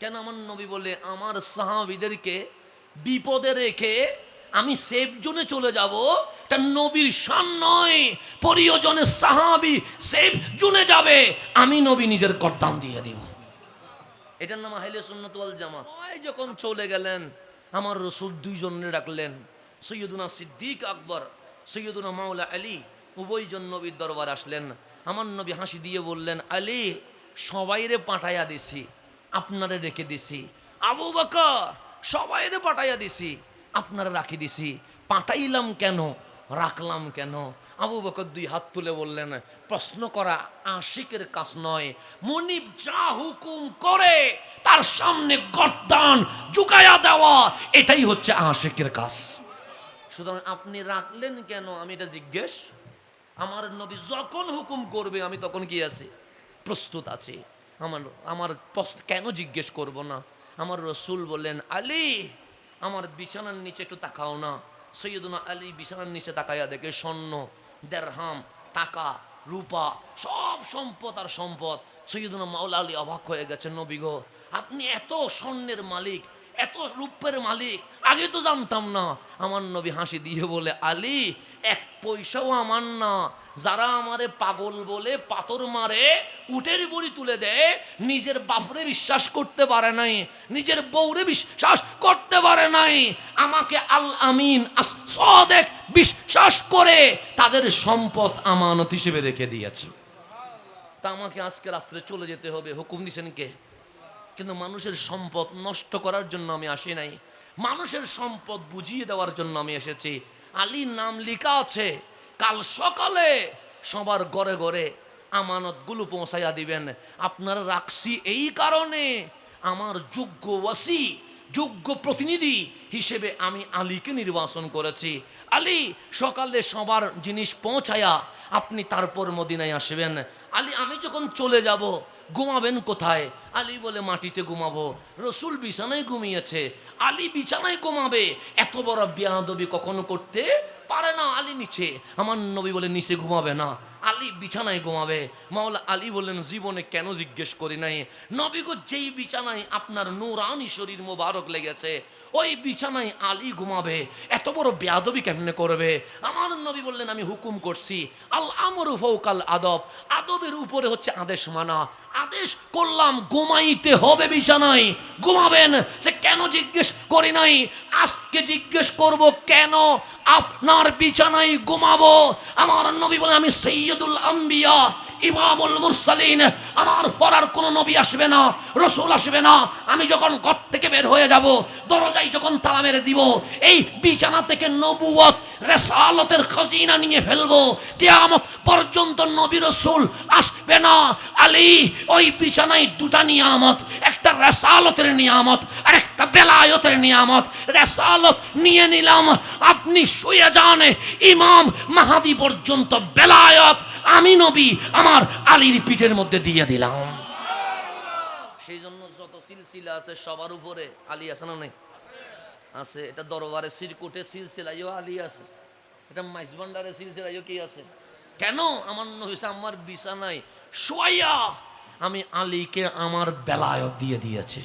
কেন আমার নবী বলে, আমার সাহাবিদেরকে বিপদে রেখে আমি সেফ জোনে চলে যাব? তা নবীর শান নয়, প্রিয়জনের সাহাবি সেফ জোনে যাবে। আমি নবী নিজের করদাম দিয়ে দিব। এটার নাম হাইলে সুন্নত ওয়াল জামা যখন চলে গেলেন, আমার রসুল দুইজনে ডাকলেন, সৈয়দুনা সিদ্দিক আকবর, সৈয়দুনা মাওলা আলী, উভয়জন নবীর দরবার আসলেন। আমার নবী হাসি দিয়ে বললেন, আলী, সবাইরে পাঠাইয়া দিছি। আপনারে রেখে দিছি। আবু বকর, সবাইরে পাঠাইয়া দিছি। আপনারা রাখি দিছি। পাঠাইলাম কেন? রাখলাম কেন? আবু বকর দুই হাত তুলে বললেন, প্রশ্ন করা আশিকের কাজ নয়। মনিব যা হুকুম করে, তার সামনে গর্দান জুকায়া দেওয়া, এটাই হচ্ছে আশিকের কাজ। সুতরাং আপনি রাখলেন কেন? আমি এটা জিজ্ঞেস। আমার নবী যখন হুকুম করবে, আমি তখন কি আছি? প্রস্তুত আছি। আমার আমার প্রশ্ন কেন জিজ্ঞেস করব না? আমার রসুল বললেন, আলী, আমার বিছানার নিচে একটু তাকাও না। সৈয়দুনা আলী বিছানার নিচে তাকাইয়া দেখে স্বর্ণ, দেড়হাম, টাকা, রূপা, সব সম্পদ আর সম্পদ। সৈয়দনা মাওলা আলী অবাক হয়ে গেছেন, নবী গো, আপনি এত স্বর্ণের মালিক, এত রূপের মালিক, আগে তো জানতাম না। আমার নবী হাসি দিয়ে বলে, আলী এক পয়সাও আমার না। যারা আমারে পাগল বলে পাথর মারে, উটের বড়ি তুলে দেয়, নিজের বাপরে বিশ্বাস করতে পারে নাই, নিজের বউরে বিশ্বাস করতে পারে নাই। আমাকে আল আমিন বিশ্বাস করে তাদের সম্পদ আমানত হিসেবে রেখে দিয়েছে। তা আমাকে আজকে রাত্রে চলে যেতে হবে, হুকুম দিছেন কে? কিন্তু মানুষের সম্পদ নষ্ট করার জন্য আমি আসি নাই। মানুষের সম্পদ বুঝিয়ে দেওয়ার জন্য আমি এসেছি। আলীর নাম লেখা আছে। কাল সকালে সবার ঘরে ঘরে আমানতগুলো পৌঁছাইয়া দিবেন। আপনারা রাখছি এই কারণে আমার যোগ্য ওয়াসি, যোগ্য প্রতিনিধি হিসেবে আমি আলীকে নির্বাচন করেছি। আলী সকালে সবার জিনিস পৌঁছায়া আপনি তারপর মদিনায় আসবেন। আলী, আমি যখন চলে যাব ঘুমাবেন কোথায়? আলী বলে, মাটিতে ঘুমাবো। রসুল বিছানায় ঘুমিয়েছে। আলী বিছানায় ঘুমাবে। এত বড় বিয়াদবি কখনো করতে পারে না আলী নিচে। আমার নবী বলে, নিচে ঘুমাবে না। আলী বিছানায় ঘুমাবে। মাওলা আলী বললেন, জীবনে কেন জিজ্ঞেস করি নাই? নবী গো, যেই বিছানায় আপনার নুরানি শরীর মোবারক লেগেছে ওই বিছানায় আলী ঘুমাবে, এত বড় বেয়াদবি কেমনে করবে? আমার নবী বললেন, আমি হুকুম করছি, আল আমর ফৌকাল আদব, আদবের উপরে হচ্ছে আদেশ মানা। আদেশ করলাম, ঘুমাইতে হবে বিছানায়। ঘুমাবেন? সে কেন জিজ্ঞেস করি নাই? আজকে জিজ্ঞেস করব কেন? আপনার বিছানায় ঘুমাবো? আমার নবী বলে আমি সৈয়দুল আম্বিয়া ইমামুল মুরসালিন, আমার পরার কোনো নবী আসবে না, রসুল আসবে না। আমি যখন ঘর থেকে বের হয়ে যাব, দরজায় যখন তালা মেরে দিব, এই বিছানা থেকে নবুয়ত রেসালতের খজিনা নিয়ে ফেলব। কিয়ামত পর্যন্ত নবী রসুল আসবে না। আলী, ওই বিছানায় দুটা নিয়ামত, একটা রেসালতের নিয়ামত, আর একটা বেলায়তের নিয়ামত। রেসালত নিয়ে নিলাম, আপনি শুয়ে যান, ইমাম মাহাদি পর্যন্ত বেলায়ত। আমি নবী, আমার আলীর পিঠের মধ্যে দিয়ে দিলাম। সেই জন্য যত সিলসিলা আছে সবার উপরে আলী আছে না নেই? আছে, এটা দরবারে সিরকুটে সিলসিলাইও আলী আছে। এটা মাইজবান্ডারে সিলসিলাইও কি আছে? কেন? আমার নহিসা আমার বিছানায় শোয়াইয়া আমি আলীকে আমার বেলায়ত দিয়ে দিয়েছি।